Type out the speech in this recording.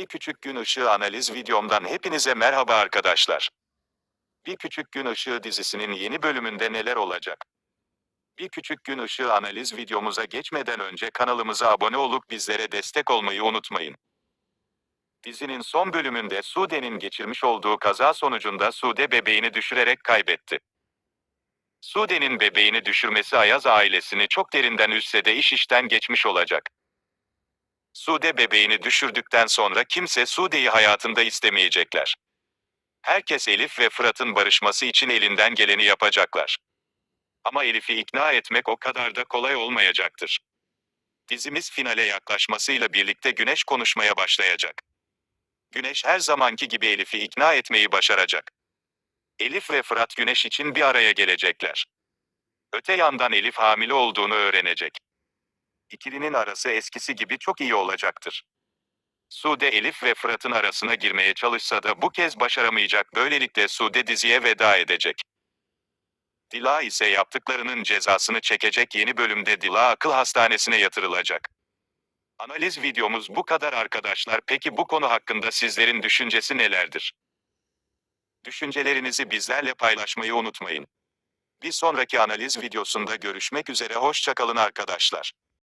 Bir Küçük Gün Işığı analiz videomdan hepinize merhaba arkadaşlar. Bir Küçük Gün Işığı dizisinin yeni bölümünde neler olacak? Bir Küçük Gün Işığı analiz videomuza geçmeden önce kanalımıza abone olup bizlere destek olmayı unutmayın. Dizinin son bölümünde Sude'nin geçirmiş olduğu kaza sonucunda Sude bebeğini düşürerek kaybetti. Sude'nin bebeğini düşürmesi Ayaz ailesini çok derinden üzse de iş işten geçmiş olacak. Sude bebeğini düşürdükten sonra kimse Sude'yi hayatında istemeyecekler. Herkes Elif ve Fırat'ın barışması için elinden geleni yapacaklar. Ama Elif'i ikna etmek o kadar da kolay olmayacaktır. Dizimiz finale yaklaşmasıyla birlikte Güneş konuşmaya başlayacak. Güneş her zamanki gibi Elif'i ikna etmeyi başaracak. Elif ve Fırat Güneş için bir araya gelecekler. Öte yandan Elif hamile olduğunu öğrenecek. İkilinin arası eskisi gibi çok iyi olacaktır. Sude Elif ve Fırat'ın arasına girmeye çalışsa da bu kez başaramayacak. Böylelikle Sude diziye veda edecek. Dila ise yaptıklarının cezasını çekecek yeni bölümde Dila akıl hastanesine yatırılacak. Analiz videomuz bu kadar arkadaşlar. Peki bu konu hakkında sizlerin düşüncesi nelerdir? Düşüncelerinizi bizlerle paylaşmayı unutmayın. Bir sonraki analiz videosunda görüşmek üzere hoşçakalın arkadaşlar.